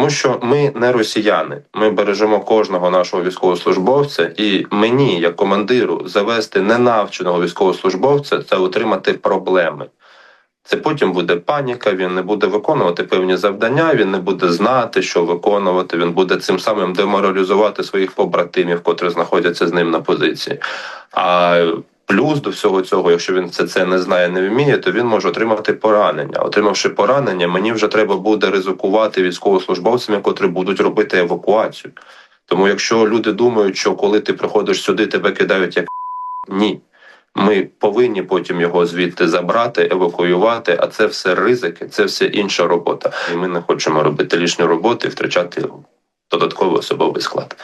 Тому що ми не росіяни. Ми бережемо кожного нашого військовослужбовця, і мені, як командиру, завести ненавченого військовослужбовця це отримати проблеми. Це потім буде паніка, він не буде виконувати певні завдання, він не буде знати, що виконувати. Він буде цим самим деморалізувати своїх побратимів, котрі знаходяться з ним на позиції. А плюс до всього цього, якщо він це це не знає, не вміє, то він може отримати поранення. Отримавши поранення, мені вже треба буде ризикувати військовослужбовцями, котрі будуть робити евакуацію. Тому, якщо люди думають, що коли ти приходиш сюди, тебе кидають як ні. Ми повинні потім його звідти забрати, евакуювати. А це все ризики, це все інша робота. І ми не хочемо робити лишню роботу і втрачати додатковий особовий склад.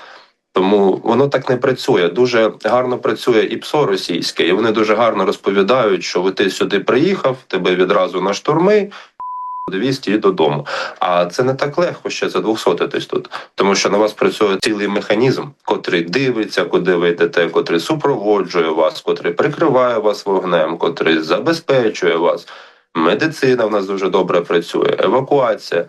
Тому воно так не працює. Дуже гарно працює і ПСО російське, і вони дуже гарно розповідають, що ти сюди приїхав, тебе відразу на штурми. 200 і додому. А це не так легко ще за 200 десь тут, тому що на вас працює цілий механізм, котрий дивиться, куди ви йдете, котрий супроводжує вас, котрий прикриває вас вогнем, котрий забезпечує вас. Медицина в нас дуже добре працює, евакуація.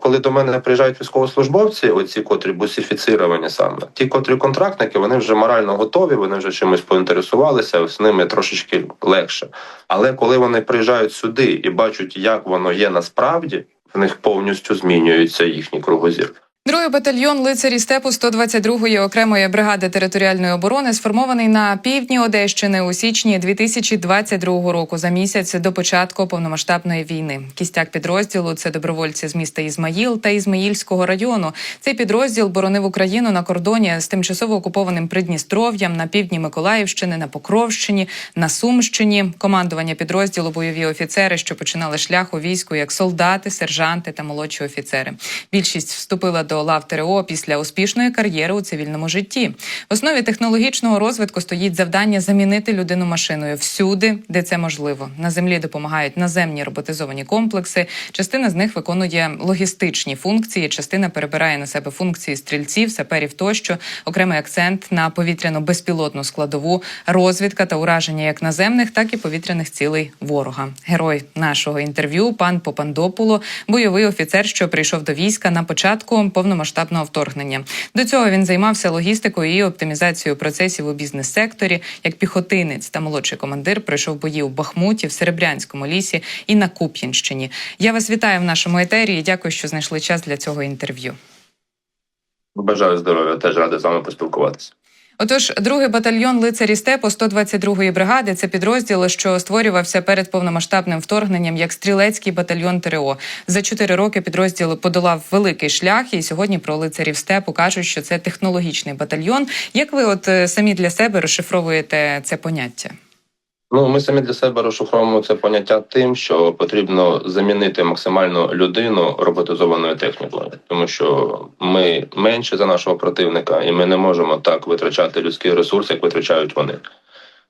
Коли до мене приїжджають військовослужбовці, оці котрі бусифіцировані саме, ті, котрі контрактники, вони вже морально готові, вони вже чимось поінтересувалися, з ними трошечки легше. Але коли вони приїжджають сюди і бачать, як воно є насправді, в них повністю змінюється їхній кругозір. Другий батальйон лицарі степу 122-ї окремої бригади територіальної оборони сформований на півдні Одещини у січні 2022 року за місяць до початку повномасштабної війни. Кістяк підрозділу це добровольці з міста Ізмаїл та Ізмаїльського району. Цей підрозділ боронив Україну на кордоні з тимчасово окупованим Придністров'ям на півдні Миколаївщини, на Покровщині, на Сумщині. Командування підрозділу бойові офіцери, що починали шлях у війську як солдати, сержанти та молодші офіцери. Більшість вступила до лав ТРО після успішної кар'єри у цивільному житті. В основі технологічного розвитку стоїть завдання замінити людину машиною всюди, де це можливо. На землі допомагають наземні роботизовані комплекси. Частина з них виконує логістичні функції, частина перебирає на себе функції стрільців, саперів тощо. Окремий акцент на повітряно безпілотну складову, розвідка та ураження як наземних, так і повітряних цілей ворога. Герой нашого інтерв'ю, пан Попандопуло, бойовий офіцер, що прийшов до війська на початку повномасштабного вторгнення. До цього він займався логістикою і оптимізацією процесів у бізнес-секторі. Як піхотинець та молодший командир пройшов бої у Бахмуті, в Серебрянському лісі і на Куп'янщині. Я вас вітаю в нашому етері і дякую, що знайшли час для цього інтерв'ю. Бажаю здоров'я, теж радий з вами поспілкуватися. Отож, другий батальйон лицарі степу 122-ї бригади це підрозділ, що створювався перед повномасштабним вторгненням як стрілецький батальйон ТРО. За чотири роки підрозділ подолав великий шлях, і сьогодні про лицарів степу кажуть, що це технологічний батальйон. Як ви, от е, самі для себе розшифровуєте це поняття? Ну, ми самі для себе розшифровуємо це поняття тим, що потрібно замінити максимально людину роботизованою технікою, тому що ми менше за нашого противника, і ми не можемо так витрачати людський ресурс, як витрачають вони.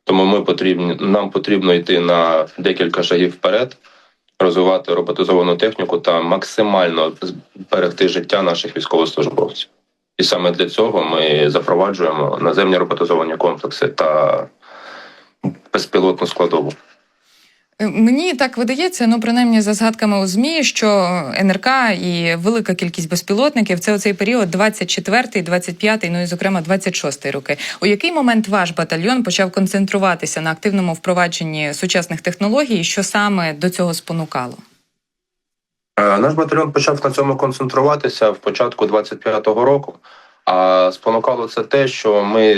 Тому ми потрібні, нам потрібно йти на декілька шагів вперед, розвивати роботизовану техніку та максимально зберегти життя наших військовослужбовців. І саме для цього ми запроваджуємо наземні роботизовані комплекси та безпілотну складову. Е, Мені так видається, ну принаймні за згадками у змі, що НРК і велика кількість безпілотників це оцей період 24-й, 25-й, ну і зокрема 26-й роки. У який момент ваш батальйон почав концентруватися на активному впровадженні сучасних технологій? Що саме до цього спонукало? Е, Наш батальйон почав на цьому концентруватися в початку 25-го року. А спонукало це те, що ми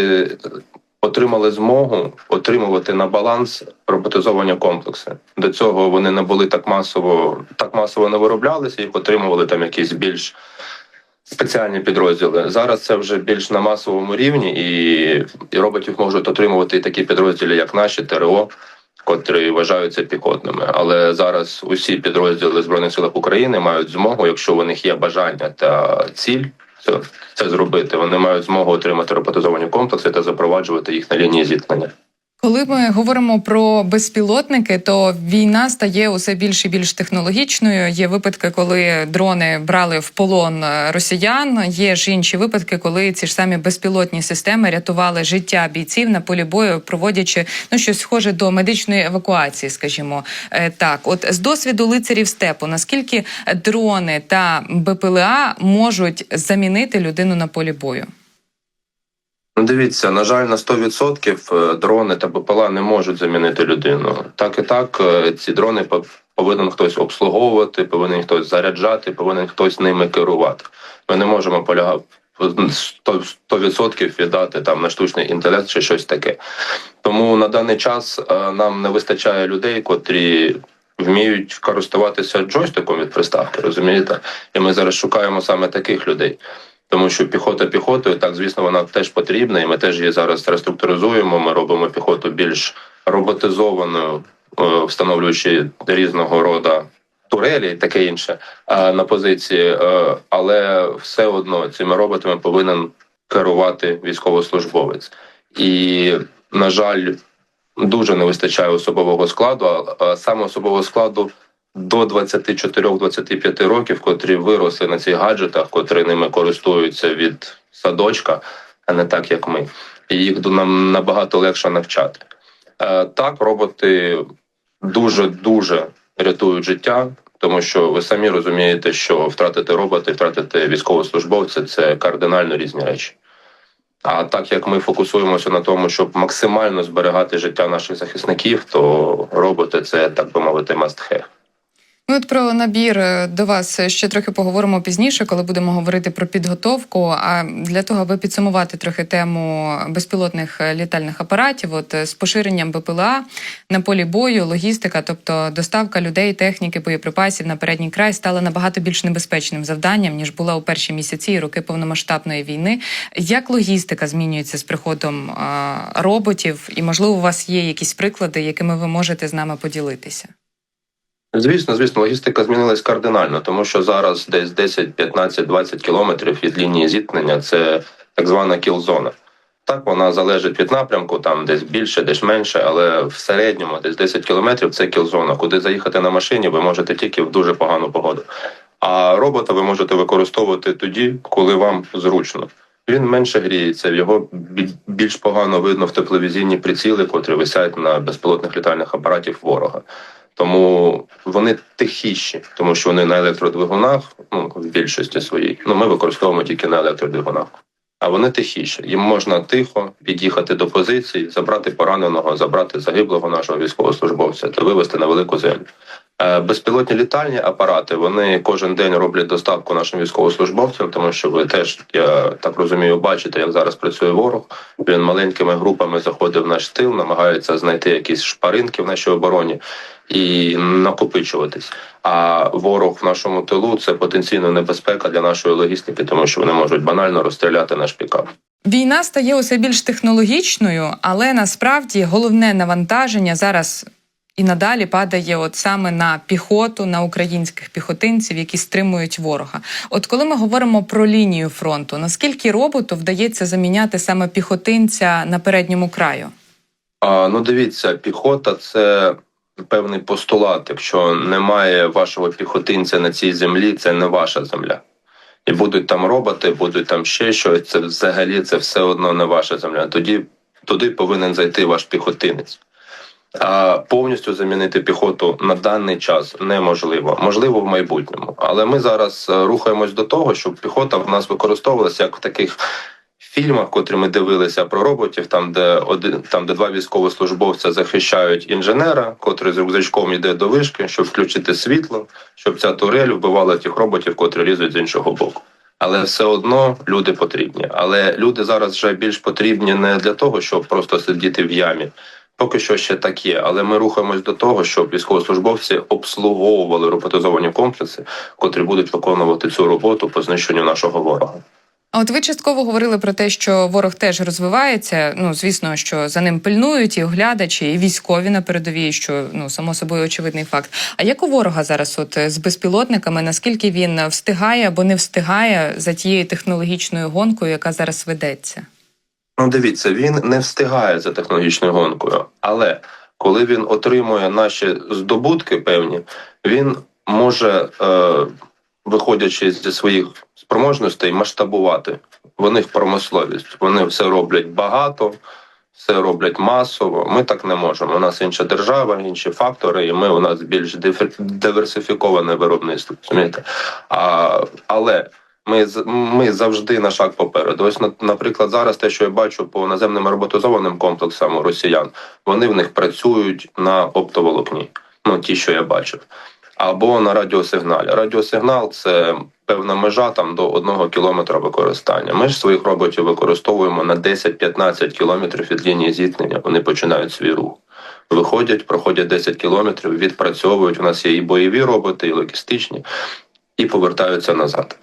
отримали змогу отримувати на баланс роботизовані комплекси. До цього вони не були так масово, так масово не вироблялися, їх отримували там якісь більш спеціальні підрозділи. Зараз це вже більш на масовому рівні, і, і роботів можуть отримувати і такі підрозділи, як наші ТРО. Котрі вважаються піхотними, але зараз усі підрозділи збройних сил України мають змогу, якщо у них є бажання та ціль це, зробити. Вони мають змогу отримати роботизовані комплекси та запроваджувати їх на лінії зіткнення. Коли ми говоримо про безпілотники, то війна стає усе більш і більш технологічною. Є випадки, коли дрони брали в полон е, росіян. Є ж інші випадки, коли ці ж самі безпілотні системи рятували життя бійців на полі бою, проводячи ну щось схоже до медичної евакуації, скажімо Е, так. От з досвіду лицарів степу, наскільки дрони та БПЛА можуть замінити людину на полі бою? Ну, Дивіться, на жаль, на 100% дрони та БПЛА не можуть замінити людину. Так і так, е, ці дрони повинен хтось обслуговувати, повинен хтось заряджати, повинен хтось ними керувати. Ми не можемо полягати 100% віддати там на штучний інтелект чи щось таке. Тому на даний час е, нам не вистачає людей, котрі вміють користуватися джойстиком від приставки, розумієте? І ми зараз шукаємо саме таких людей. Тому що піхота піхотою, так звісно, вона теж потрібна, і ми теж її зараз реструктуризуємо. Ми робимо піхоту більш роботизованою, е, встановлюючи різного роду турелі і таке інше е, на позиції. Е, Але все одно цими роботами повинен керувати військовослужбовець. І, на жаль, дуже не вистачає особового складу, а- а саме особового складу до 24-25 років, котрі виросли на цих гаджетах, котрі ними користуються від садочка, а не так, як ми. І їх нам набагато легше навчати. Е, Так, роботи дуже дуже рятують життя, тому що ви самі розумієте, що втратити роботи, втратити військовослужбовця це кардинально різні речі. А так як ми фокусуємося на тому, щоб максимально зберігати життя наших захисників, то роботи це так би мовити must have. Ми от про набір е, до вас ще трохи поговоримо пізніше, коли будемо говорити про підготовку. А для того, аби підсумувати трохи тему безпілотних е, літальних апаратів, от е, з поширенням БПЛА на полі бою, логістика, тобто доставка людей, техніки, боєприпасів на передній край, стала набагато більш небезпечним завданням ніж була у перші місяці і роки повномасштабної війни. Як логістика змінюється з приходом роботів? І можливо, у вас є якісь приклади, якими ви можете з нами поділитися? Звісно, звісно, логістика змінилась кардинально, тому що зараз десь 10, 15, 20 кілометрів від лінії зіткнення це так звана кілзона. Так, вона залежить від напрямку, там десь більше, десь менше, але в середньому десь 10 кілометрів це кілзона, куди заїхати на машині ви можете тільки в дуже погану погоду. А робота ви можете використовувати тоді, коли вам зручно. Він менше гріється, його більш погано видно в тепловізійні приціли, котрі висять на безпілотних літальних апаратів ворога. Тому вони тихіші, тому що вони на електродвигунах, ну в більшості своїй. Ну ми використовуємо тільки на електродвигунах. А вони тихіші. Їм можна тихо під'їхати до позиції, забрати пораненого, забрати загиблого нашого військовослужбовця та вивезти на велику землю. Е, Безпілотні літальні апарати вони кожен день роблять доставку нашим військовослужбовцям, тому що ви теж я так розумію, бачите, як зараз працює ворог. Він маленькими групами заходить в наш тил, намагається знайти якісь шпаринки в нашій обороні і накопичуватись. А ворог в нашому тилу це потенційна небезпека для нашої логістики, тому що вони можуть банально розстріляти наш пікап. Війна стає усе більш технологічною, але насправді головне навантаження зараз і надалі падає от саме на піхоту, на українських піхотинців, які стримують ворога. От коли ми говоримо про лінію фронту, наскільки роботу вдається заміняти саме піхотинця на передньому краю? А, ну дивіться, піхота це певний постулат. Якщо немає вашого піхотинця на цій землі, це не ваша земля. І будуть там роботи, будуть там ще щось. Це взагалі це все одно не ваша земля. Тоді туди повинен зайти ваш піхотинець. А повністю замінити піхоту на даний час неможливо, можливо, в майбутньому. Але ми зараз е, рухаємось до того, щоб піхота в нас використовувалася як в таких фільмах, котрі ми дивилися про роботів, там де один там, де два військовослужбовця захищають інженера, котрий з рюкзачком йде до вишки, щоб включити світло, щоб ця турель вбивала тих роботів, котрі лізуть з іншого боку. Але все одно люди потрібні. Але люди зараз вже більш потрібні не для того, щоб просто сидіти в ямі. Поки що ще так є, але ми рухаємось до того, щоб військовослужбовці обслуговували роботизовані комплекси, котрі будуть виконувати цю роботу по знищенню нашого ворога. А от ви частково говорили про те, що ворог теж розвивається. Ну звісно, що за ним пильнують і оглядачі, і військові на передовій, що ну само собою очевидний факт. А як у ворога зараз, от з безпілотниками, наскільки він встигає або не встигає за тією технологічною гонкою, яка зараз ведеться? Ну, дивіться, він не встигає за технологічною гонкою, але коли він отримує наші здобутки певні, він може, е, виходячи зі своїх спроможностей, масштабувати. Вони в промисловість. Вони все роблять багато, все роблять масово. Ми так не можемо. У нас інша держава, інші фактори, і ми у нас більш диверсифіковане виробництво. Розумієте? А, але ми, ми завжди на шаг попереду. Ось, на- наприклад, зараз те, що я бачу по наземним роботизованим комплексам росіян, вони в них працюють на оптоволокні. Ну, ті, що я бачив. Або на радіосигналі. Радіосигнал це певна межа там до одного кілометра використання. Ми ж своїх роботів використовуємо на 10-15 кілометрів від лінії зіткнення. Вони починають свій рух. Виходять, проходять 10 кілометрів, відпрацьовують. У нас є і бойові роботи, і логістичні, і повертаються назад.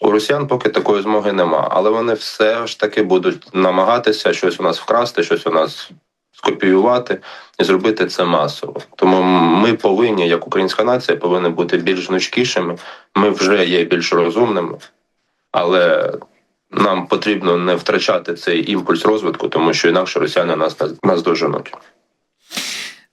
У росіян поки такої змоги нема, але вони все ж таки будуть намагатися щось у нас вкрасти, щось у нас скопіювати і зробити це масово. Тому ми повинні, як українська нація, повинні бути більш гнучкішими. Ми вже є більш розумними, але нам потрібно не втрачати цей імпульс розвитку, тому що інакше росіяни нас нас доженуть.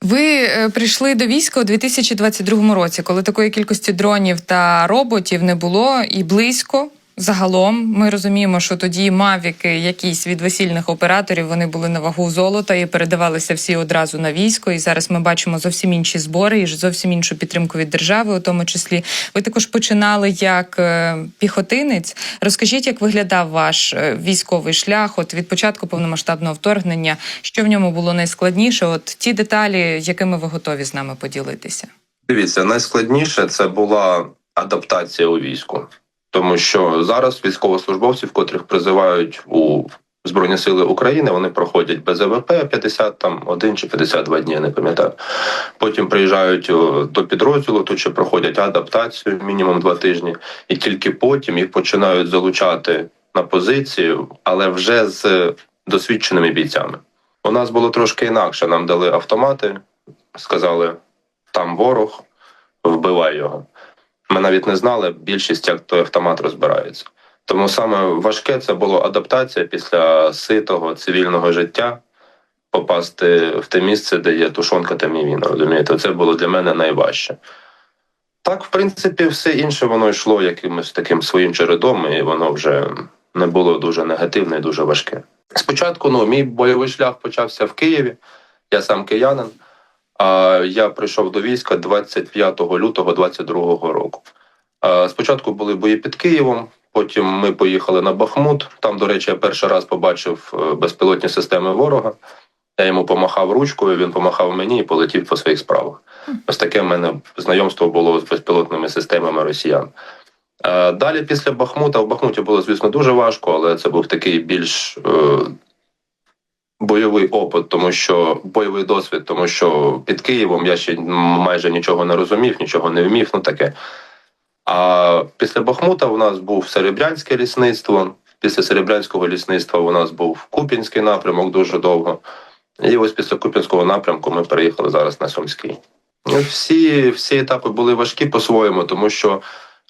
Ви е, прийшли до війська у 2022 році, коли такої кількості дронів та роботів не було і близько. Загалом ми розуміємо, що тоді мавіки, якісь від весільних операторів, вони були на вагу золота і передавалися всі одразу на військо. І зараз ми бачимо зовсім інші збори і зовсім іншу підтримку від держави, у тому числі. Ви також починали як е, піхотинець. Розкажіть, як виглядав ваш е, військовий шлях? От від початку повномасштабного вторгнення, що в ньому було найскладніше? От ті деталі, якими ви готові з нами поділитися? Дивіться, найскладніше це була адаптація у війську. Тому що зараз військовослужбовців, котрих призивають у Збройні Сили України, вони проходять без АВП 50 там один чи 52 дні, я не пам'ятаю. Потім приїжджають до підрозділу, тут ще проходять адаптацію мінімум два тижні, і тільки потім їх починають залучати на позицію, але вже з досвідченими бійцями. У нас було трошки інакше. Нам дали автомати, сказали: там ворог, вбивай його. Ми навіть не знали більшість, як той автомат розбирається. Тому саме важке це було адаптація після ситого цивільного життя, попасти в те місце, де є тушонка та мівіна. Розумієте, це було для мене найважче. Так, в принципі, все інше воно йшло якимось таким своїм чередом, і воно вже не було дуже негативне і дуже важке. Спочатку ну, мій бойовий шлях почався в Києві. Я сам киянин. А я прийшов до війська 25 лютого 22-го року. Спочатку були бої під Києвом, потім ми поїхали на Бахмут. Там, до речі, я перший раз побачив е, безпілотні системи ворога. Я йому помахав ручкою, він помахав мені і полетів по своїх справах. Ось таке в мене знайомство було з безпілотними системами росіян. Е, Далі, після Бахмута, в Бахмуті було, звісно, дуже важко, але це був такий більш е, бойовий опит, тому що бойовий досвід, тому що під Києвом я ще майже нічого не розумів, нічого не вмів, ну таке. А після Бахмута у нас був Серебрянське лісництво. Після Серебрянського лісництва у нас був Купінський напрямок дуже довго. І ось після Купінського напрямку ми переїхали зараз на Сумський. Ну, Всі, всі етапи були важкі по-своєму, тому що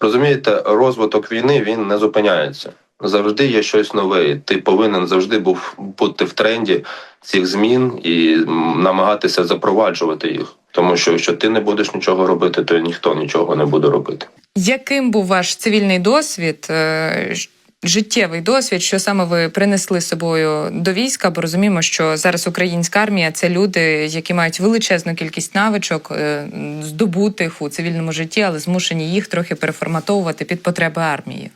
розумієте, розвиток війни він не зупиняється. Завжди є щось нове. Ти повинен завжди був бути в тренді цих змін і намагатися запроваджувати їх. Тому що якщо ти не будеш нічого робити, то ніхто нічого не буде робити. Яким був ваш цивільний досвід, е, життєвий досвід, що саме ви принесли з собою до війська? Бо розуміємо, що зараз українська армія це люди, які мають величезну кількість навичок, е, здобутих у цивільному житті, але змушені їх трохи переформатовувати під потреби армії.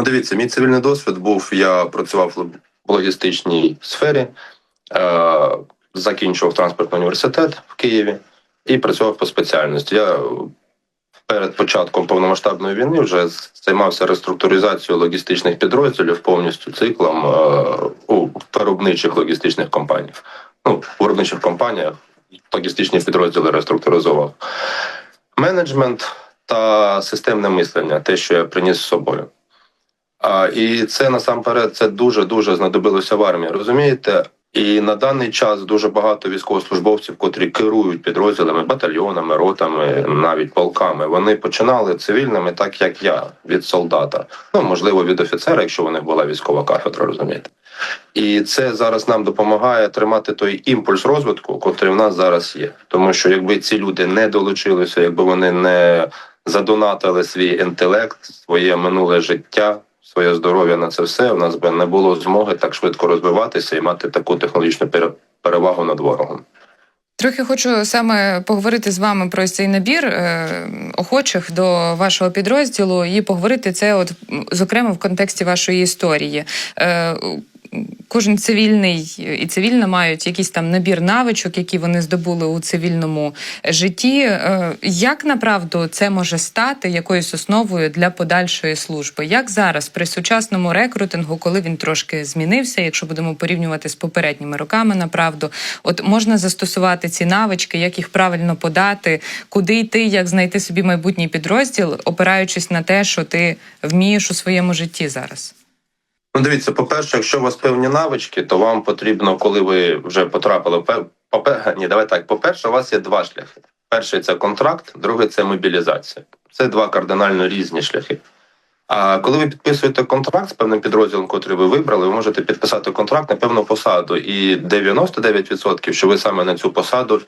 Ну, дивіться, мій цивільний досвід був. Я працював в логістичній сфері, е, закінчував транспортний університет в Києві і працював по спеціальності. Я перед початком повномасштабної війни вже займався реструктуризацією логістичних підрозділів повністю циклом е, у виробничих логістичних компаніях. Ну, в виробничих компаніях логістичні підрозділи реструктуризував. Менеджмент та системне мислення те, що я приніс з собою. А, і це насамперед це дуже дуже знадобилося в армії. Розумієте, І на даний час дуже багато військовослужбовців, котрі керують підрозділами, батальйонами, ротами, навіть полками, вони починали цивільними, так як я, від солдата. Ну можливо, від офіцера, якщо у них була військова кафедра, розумієте. І це зараз нам допомагає тримати той імпульс розвитку, котрий в нас зараз є. Тому що якби ці люди не долучилися, якби вони не задонатили свій інтелект, своє минуле життя, своє здоров'я на це все, у нас би не було змоги так швидко розвиватися і мати таку технологічну пере- перевагу над ворогом. Трохи хочу саме поговорити з вами про цей набір е, охочих до вашого підрозділу і поговорити це, от зокрема в контексті вашої історії. Кожен цивільний і цивільна мають якийсь там набір навичок, які вони здобули у цивільному житті. Е, Як направду це може стати якоюсь основою для подальшої служби? Як зараз при сучасному рекрутингу, коли він трошки змінився, якщо будемо порівнювати з попередніми роками, направду, от можна застосувати ці навички, як їх правильно подати, куди йти, як знайти собі майбутній підрозділ, опираючись на те, що ти вмієш у своєму житті зараз. Ну, дивіться, по-перше, якщо у вас певні навички, то вам потрібно, коли ви вже потрапили Ні, давай так. По-перше, у вас є два шляхи. Перший це контракт, другий це мобілізація. Це два кардинально різні шляхи. А коли ви підписуєте контракт з певним підрозділом, котрий ви вибрали, ви можете підписати контракт на певну посаду. І 99%, що ви саме на цю посаду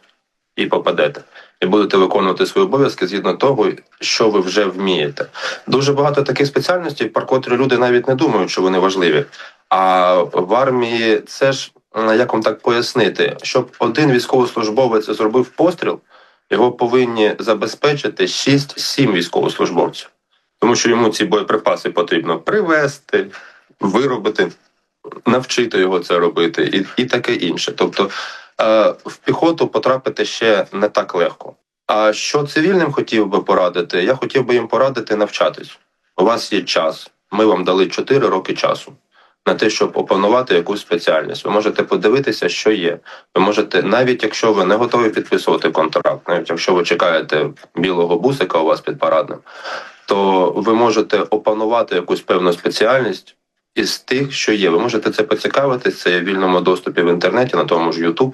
і попадете, і будете виконувати свої обов'язки згідно того, що ви вже вмієте. Дуже багато таких спеціальностей, про котрі люди навіть не думають, що вони важливі. А в армії це ж як вам так пояснити, щоб один військовослужбовець зробив постріл, його повинні забезпечити 6-7 військовослужбовців, тому що йому ці боєприпаси потрібно привезти, виробити, навчити його це робити, і, і таке інше. Тобто в піхоту потрапити ще не так легко. А що цивільним хотів би порадити? Я хотів би їм порадити навчатись. У вас є час. Ми вам дали 4 роки часу на те, щоб опанувати якусь спеціальність. Ви можете подивитися, що є. Ви можете, навіть якщо ви не готові підписувати контракт, навіть якщо ви чекаєте білого бусика у вас під парадним, то ви можете опанувати якусь певну спеціальність із тих, що є. Ви можете це поцікавитись, це є в вільному доступі в інтернеті, на тому ж YouTube.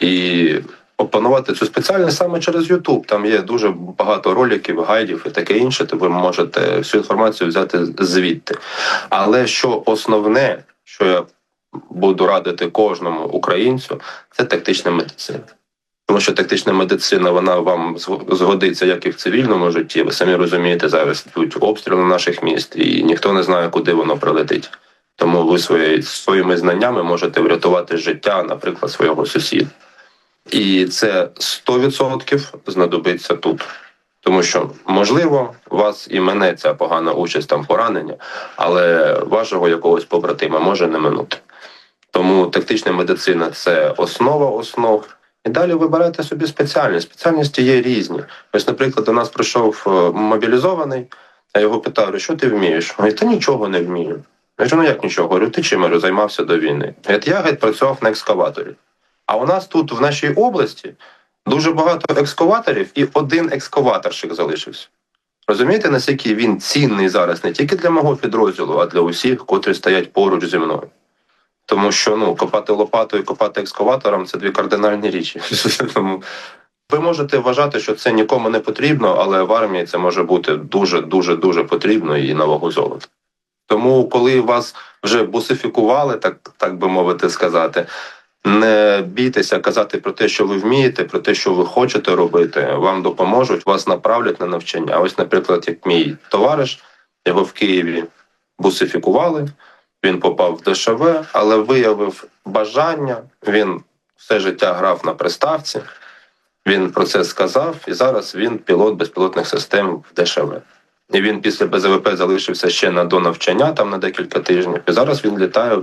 І опанувати цю спеціальність саме через YouTube. Там є дуже багато роликів, гайдів і таке інше. То ви можете всю інформацію взяти звідти. Але що основне, що я буду радити кожному українцю, це тактична медицина. Тому що тактична медицина вона вам зг- згодиться як і в цивільному житті. Ви самі розумієте, зараз йдуть обстріли наших міст, і ніхто не знає, куди воно прилетить. Тому ви свої, своїми знаннями можете врятувати життя, наприклад, свого сусіда. І це 100% знадобиться тут. Тому що, можливо, вас і мене ця погана участь там поранення, але вашого якогось побратима може не минути. Тому тактична медицина це основа основ. І далі вибирайте собі спеціальність. Спеціальності є різні. Ось, наприклад, до нас прийшов е, мобілізований, я його питаю, що ти вмієш? Він говорить, та нічого не вмію. Я кажу, ну як нічого? Говорю, ти чим займався до війни? Говорить, я геть працював на екскаваторі. А у нас тут, в нашій області, дуже багато екскаваторів, і один екскаваторщик залишився. Розумієте, наскільки він цінний зараз не тільки для мого підрозділу, а для усіх, котрі стоять поруч зі мною. Тому що ну, копати лопатою і копати екскаватором це дві кардинальні річі. Тому ви можете вважати, що це нікому не потрібно, але в армії це може бути дуже, дуже, дуже потрібно і на вагу золота. Тому, коли вас вже бусифікували, так, так би мовити сказати, не бійтеся казати про те, що ви вмієте, про те, що ви хочете робити. Вам допоможуть, вас направлять на навчання. Ось, наприклад, як мій товариш, його в Києві бусифікували. Він попав в ДШВ, але виявив бажання. Він все життя грав на приставці. Він про це сказав, і зараз він пілот безпілотних систем в ДШВ. І він після БЗВП залишився ще на донавчання там на декілька тижнів. І зараз він літає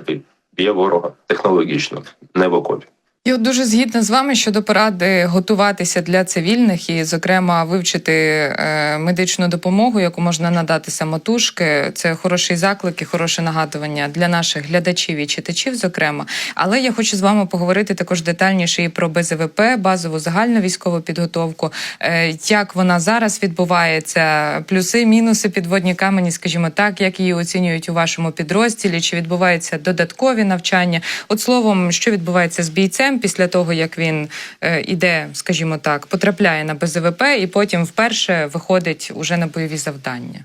б'є ворога технологічно, не в окопі. Я дуже згідна з вами щодо поради готуватися для цивільних і, зокрема, вивчити е, медичну допомогу, яку можна надати самотужки. Це хороший заклик і хороше нагадування для наших глядачів і читачів, зокрема. Але я хочу з вами поговорити також детальніше і про БЗВП, базову загальну військову підготовку, е, як вона зараз відбувається, плюси, мінуси, підводні камені, скажімо так, як її оцінюють у вашому підрозділі, чи відбуваються додаткові навчання. От словом, що відбувається з бійцем після того, як він е, іде, скажімо так, потрапляє на БЗВП і потім вперше виходить уже на бойові завдання.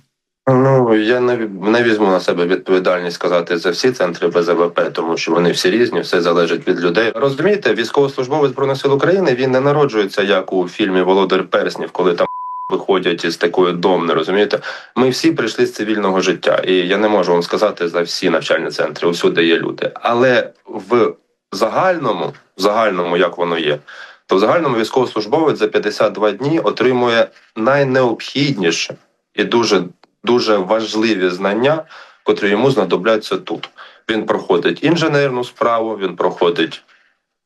Ну я не, не візьму на себе відповідальність сказати за всі центри БЗВП, тому що вони всі різні, все залежить від людей. Розумієте, військовослужбовець збройних сил України він не народжується як у фільмі Володар Перснів, коли там виходять із такої домни. Розумієте, ми всі прийшли з цивільного життя, і я не можу вам сказати за всі навчальні центри. Усюди є люди, але в загальному, загальному, як воно є. То в загальному військовослужбовець за 52 дні отримує найнеобхідніше і дуже дуже важливі знання, котрі йому знадобляться тут. Він проходить інженерну справу, він проходить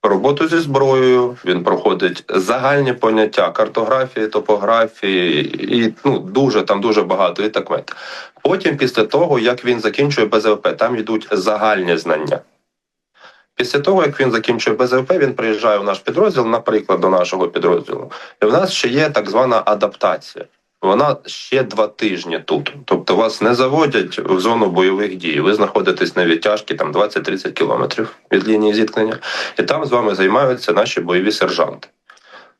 роботу зі зброєю, він проходить загальні поняття картографії, топографії, і ну дуже там дуже багато і так мет. Потім, після того, як він закінчує БЗВП, там йдуть загальні знання. Після того, як він закінчує БЗВП, він приїжджає в наш підрозділ, наприклад, до нашого підрозділу. І в нас ще є так звана адаптація. Вона ще два тижні тут. Тобто вас не заводять в зону бойових дій. Ви знаходитесь на відтяжці там 20-30 кілометрів від лінії зіткнення, і там з вами займаються наші бойові сержанти.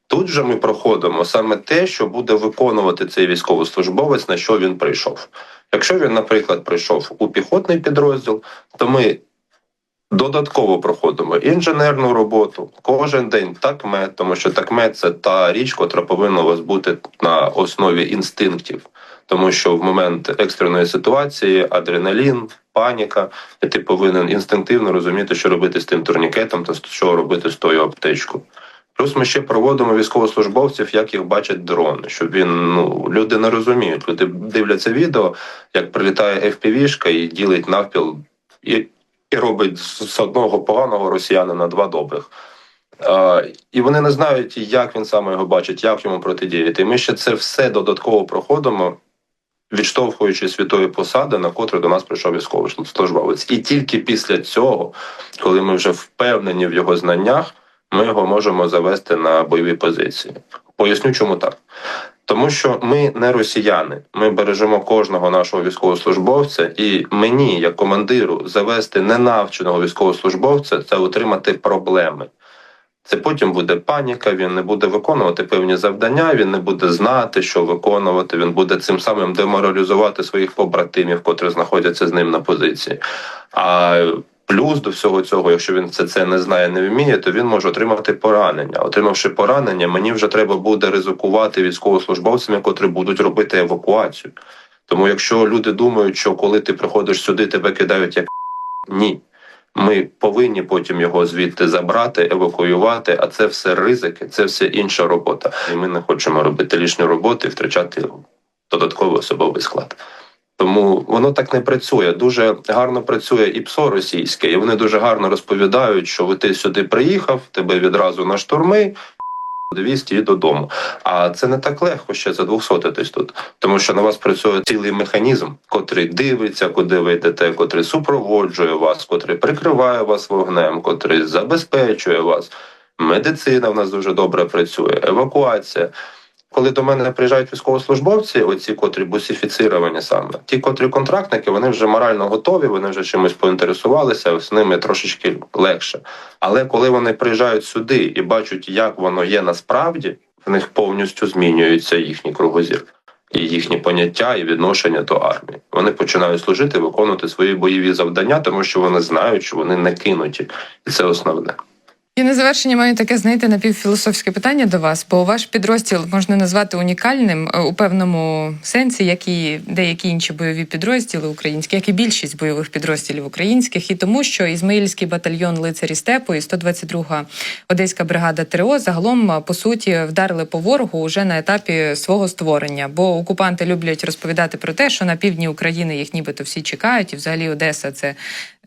Тут же ми проходимо саме те, що буде виконувати цей військовослужбовець, на що він прийшов. Якщо він, наприклад, прийшов у піхотний підрозділ, то ми Додатково проходимо інженерну роботу кожен день такмет, тому що такмет це та річ, котра повинна у вас бути на основі інстинктів, тому що в момент екстреної ситуації адреналін, паніка, і ти повинен інстинктивно розуміти, що робити з тим турнікетом та що робити з тою аптечкою. Плюс ми ще проводимо військовослужбовців, як їх бачать дрони, щоб він ну люди не розуміють. Люди дивляться відео, як прилітає FPV-шка і ділить навпіл і і робить з одного поганого росіянина два добрих. І вони не знають, як він саме його бачить, як йому протидіяти. І ми ще це все додатково проходимо, відштовхуючись від тої посади, на котру до нас прийшов військовий службовець. І тільки після цього, коли ми вже впевнені в його знаннях, ми його можемо завести на бойові позиції. Поясню, чому так. Тому що ми не росіяни, ми бережемо кожного нашого військовослужбовця, і мені, як командиру, завести ненавченого військовослужбовця це отримати проблеми. Це потім буде паніка, він не буде виконувати певні завдання, він не буде знати, що виконувати. Він буде цим самим деморалізувати своїх побратимів, котрі знаходяться з ним на позиції. А Плюс до всього цього, якщо він це, це не знає, не вміє, то він може отримати поранення. Отримавши поранення, мені вже треба буде ризикувати військовослужбовцями, котрі будуть робити евакуацію. Тому, якщо люди думають, що коли ти приходиш сюди, тебе кидають як ні. Ми повинні потім його звідти забрати, евакуювати. А це все ризики, це все інша робота. І ми не хочемо робити лишню роботу і втрачати додатковий особовий склад. Тому воно так не працює. Дуже гарно працює і ПСО російське, і вони дуже гарно розповідають, що ти сюди приїхав, тебе відразу на штурми. 200 і додому. А це не так легко ще за 200 десь тут, тому що на вас працює цілий механізм, котрий дивиться, куди ви йдете, котрий супроводжує вас, котрий прикриває вас вогнем, котрий забезпечує вас. Медицина в нас дуже добре працює, евакуація. Коли до мене приїжджають військовослужбовці, оці котрі бусифіцировані саме, ті, котрі контрактники, вони вже морально готові, вони вже чимось поінтересувалися, з ними трошечки легше. Але коли вони приїжджають сюди і бачать, як воно є насправді, в них повністю змінюється їхній кругозір. І їхні поняття і відношення до армії. Вони починають служити, виконувати свої бойові завдання, тому що вони знають, що вони не кинуті, і це основне. І на завершення маю таке знаєте напівфілософське питання до вас, бо ваш підрозділ можна назвати унікальним е, у певному сенсі, як і деякі інші бойові підрозділи українські, як і більшість бойових підрозділів українських, і тому, що Ізмаїльський батальйон лицарі степу і 122-га одеська бригада ТРО загалом е, по суті вдарили по ворогу уже на етапі свого створення. Бо окупанти люблять розповідати про те, що на півдні України їх нібито всі чекають, і взагалі Одеса це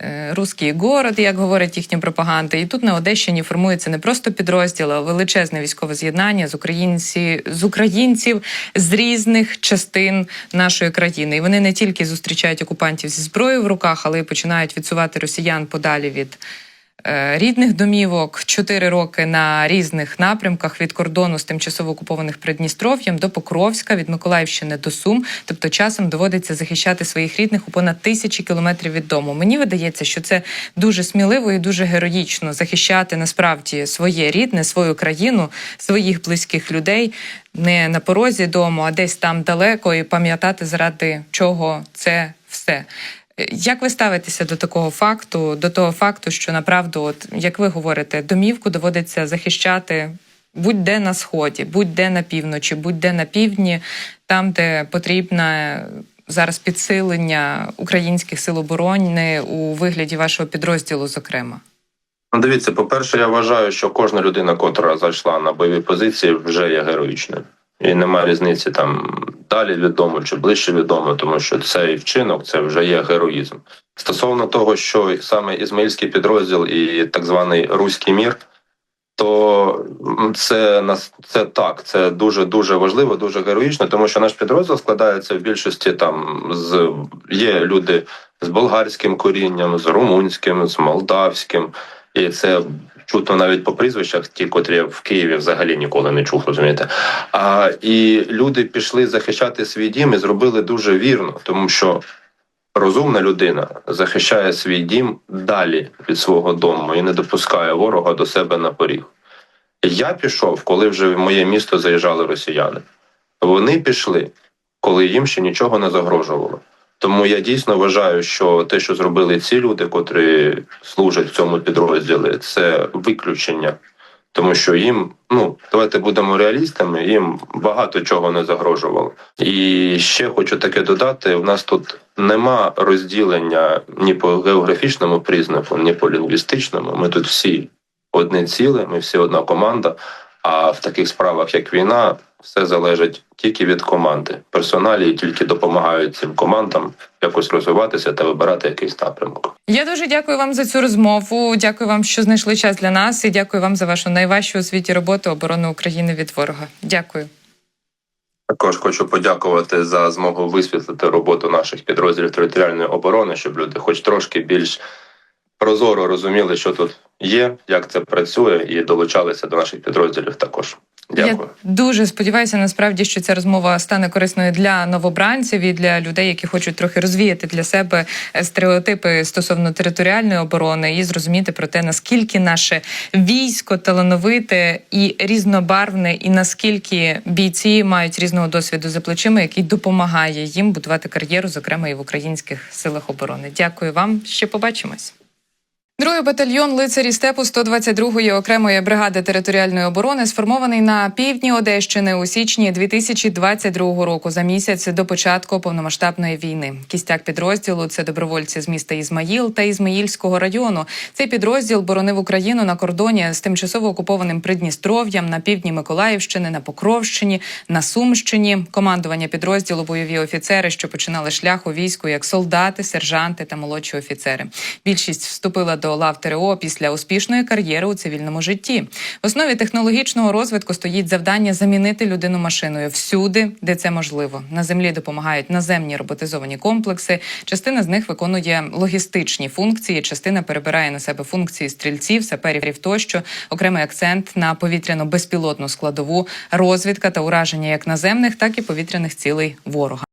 е, руський город, як говорить їхня пропаганда. І тут на Одещині нині формується не просто підрозділ, а величезне військове з'єднання з українці з українців з різних частин нашої країни. І вони не тільки зустрічають окупантів зі зброєю в руках, але й починають відсувати росіян подалі від. Е, Рідних домівок чотири роки на різних напрямках від кордону з тимчасово окупованих Придністров'ям до Покровська, від Миколаївщини до Сум. Тобто часом доводиться захищати своїх рідних у понад тисячі кілометрів від дому. Мені видається, що це дуже сміливо і дуже героїчно захищати насправді своє рідне, свою країну, своїх близьких людей не на порозі дому, а десь там далеко, і пам'ятати заради чого це все. Як ви ставитеся до такого факту, до того факту, що направду, от як ви говорите, домівку доводиться захищати будь-де на сході, будь-де на півночі, будь-де на півдні, там, де потрібне зараз підсилення українських сил оборони у вигляді вашого підрозділу, зокрема? Ну, дивіться, по-перше, я вважаю, що кожна людина, котра зайшла на бойові позиції, вже є героїчною. І немає різниці там далі від дому чи ближче від дому, тому що цей вчинок це вже є героїзм. Стосовно того, що саме ізмаїльський підрозділ і так званий руський мір, то це нас це так, це дуже дуже важливо, дуже героїчно, тому що наш підрозділ складається в більшості там з є люди з болгарським корінням, з румунським, з молдавським, і це чутно навіть по прізвищах, ті, котрі в Києві взагалі ніколи не чув, розумієте. А і люди пішли захищати свій дім і зробили дуже вірно, тому що розумна людина захищає свій дім далі від свого дому і не допускає ворога до себе на поріг. Я пішов, коли вже в моє місто заїжджали росіяни. Вони пішли, коли їм ще нічого не загрожувало. Тому я дійсно вважаю, що те, що зробили ці люди, котрі служать в цьому підрозділі, це виключення. Тому що їм, ну давайте будемо реалістами, їм багато чого не загрожувало. І ще хочу таке додати: в нас тут нема розділення ні по географічному признаку, ні по лінгвістичному. Ми тут всі одне ціле, ми всі одна команда. А в таких справах, як війна, все залежить тільки від команди. Персоналі тільки допомагають цим командам якось розвиватися та вибирати якийсь напрямок. Я дуже дякую вам за цю розмову. Дякую вам, що знайшли час для нас, і дякую вам за вашу найважчу у світі роботу оборони України від ворога. Дякую. Також хочу подякувати за змогу висвітлити роботу наших підрозділів територіальної оборони, щоб люди, хоч трошки більш прозоро розуміли, що тут є, як це працює, і долучалися до наших підрозділів також. Дякую. Я дуже сподіваюся, насправді, що ця розмова стане корисною для новобранців і для людей, які хочуть трохи розвіяти для себе стереотипи стосовно територіальної оборони і зрозуміти про те, наскільки наше військо талановите і різнобарвне, і наскільки бійці мають різного досвіду за плечима, який допомагає їм будувати кар'єру, зокрема і в українських силах оборони. Дякую вам. Ще побачимось. Другий батальйон лицарі степу 122-ї окремої бригади територіальної оборони сформований на півдні Одещини у січні 2022 року за місяць до початку повномасштабної війни. Кістяк підрозділу це добровольці з міста Ізмаїл та Ізмаїльського району. Цей підрозділ боронив Україну на кордоні з тимчасово окупованим Придністров'ям на півдні Миколаївщини, на Покровщині, на Сумщині. Командування підрозділу бойові офіцери, що починали шлях у війську як солдати, сержанти та молодші офіцери. Більшість вступила до лав ТРО після успішної кар'єри у цивільному житті. В основі технологічного розвитку стоїть завдання замінити людину машиною всюди, де це можливо. На землі допомагають наземні роботизовані комплекси. Частина з них виконує логістичні функції, частина перебирає на себе функції стрільців, саперів тощо. Окремий акцент на повітряно безпілотну складову, розвідка та ураження як наземних, так і повітряних цілей ворога.